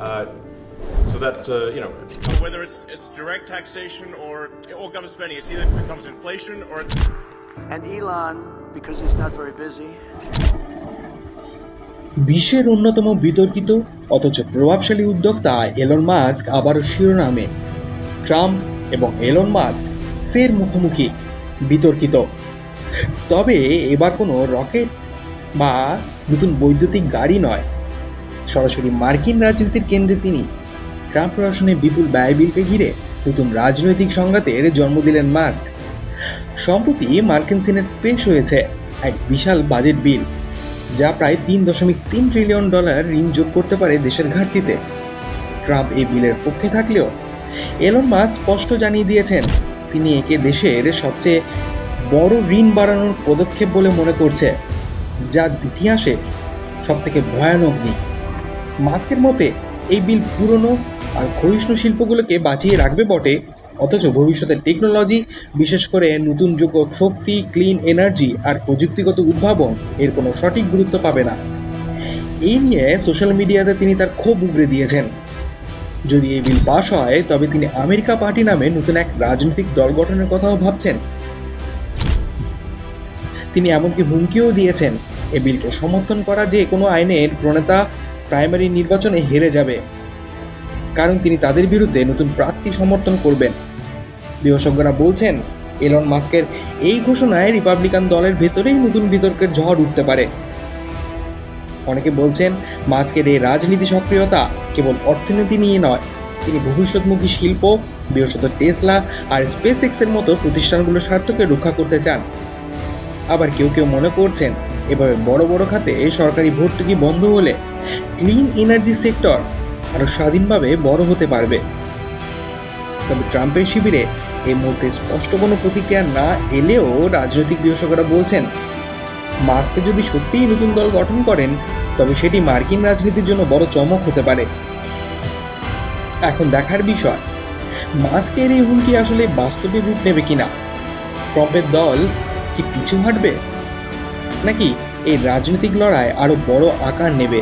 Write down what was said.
uh, so that uh, you know Whether it's it's direct taxation or or government spending, it's either becomes inflation or it's And Elon, because he's not very busy, বিশ্বের অন্যতম বিতর্কিত অথচ প্রভাবশালী উদ্যোক্তা Elon Musk আবারও শিরোনামে Trump এবং Elon Musk ফের মুখোমুখি বিতর্কিত তবে এবার কোনো রকেট বা নতুন বৈদ্যুতিক গাড়ি নয় সরাসরি মার্কিন রাজনীতির কেন্দ্রে তিনি। ট্রাম্প প্রশাসনে বিপুল ব্যয়বিলকে ঘিরে নতুন রাজনৈতিক সংঘাতের জন্ম দিলেন মাস্ক। সম্প্রতি মার্কিন সিনেট পেশ হয়েছে এক বিশাল বাজেট বিল, যা প্রায় তিন দশমিক তিন ট্রিলিয়ন ডলার ঋণ যোগ করতে পারে দেশের ঘাটতিতে। ট্রাম্প এই বিলের পক্ষে থাকলেও এলন মাস স্পষ্ট জানিয়ে দিয়েছেন, তিনি একে দেশের সবচেয়ে বড় ঋণ বাড়ানোর পদক্ষেপ বলে মনে করছে, যা ইতিহাসে সবথেকে ভয়ানক দিক। মাস্কের মতে, এই বিল পুরনো আর ক্ষয়িষ্ণু শিল্পগুলোকে বাঁচিয়ে রাখবে বটে। অথচ ভবিষ্যতের টেকনোলজি, বিশেষ করে নতুন যোগ্য শক্তি, ক্লিন এনার্জি আর প্রযুক্তিগত উদ্ভাবন, এর কোনো সঠিক গুরুত্ব পাবে না। এই নিয়ে সোশ্যাল মিডিয়াতে তিনি তার ক্ষোভ উগরে দিয়েছেন। যদি এই বিল পাশ হয়, তবে তিনি আমেরিকা পার্টি নামে নতুন এক রাজনৈতিক দল গঠনের কথাও ভাবছেন। তিনি এমনকি হুমকিও দিয়েছেন। এ বিলকে সমর্থন করা যে কোনো আইনের প্রণেতা প্রাইমারি নির্বাচনে হেরে যাবে। কারণ তিনি তাদের বিরুদ্ধে নতুন প্রার্থী সমর্থন করবেন। বিশেষজ্ঞরা বলছেন, এলন মাস্কের এই ঘোষণায় রিপাবলিকান দলের ভেতরেই নতুন বিতর্কের ঝড় উঠতে পারে। অনেকে বলছেন, মাস্কের এই রাজনীতি সক্রিয়তা কেবল অর্থনীতি নিয়ে নয়, তিনি ভবিষ্যৎমুখী শিল্প, বিশেষত টেসলা আর স্পেস এক্সের মতো প্রতিষ্ঠানগুলোর স্বার্থকে রক্ষা করতে চান। আবার কেউ কেউ মনে করছেন এভাবে বড় বড় খাতে সরকারি ভর্তুকি বন্ধ হলে ক্লিন এনার্জি সেক্টর আরও স্বাধীনভাবে বড় হতে পারবে। তবে ট্রাম্পের শিবিরে এই মুহূর্তে স্পষ্ট কোনো প্রতিক্রিয়া না এলেও রাজনৈতিক বিশেষজ্ঞরা বলছেন, মাস্কে যদি সত্যিই নতুন দল গঠন করেন, তবে সেটি মার্কিন রাজনীতির জন্য বড় চমক হতে পারে। এখন দেখার বিষয়, মাস্কের এই হুমকি আসলে বাস্তবে রূপ নেবে কিনা? ট্রাম্পের দল কি পিছু হাঁটবে? নাকি এই রাজনৈতিক লড়াই আরও বড় আকার নেবে?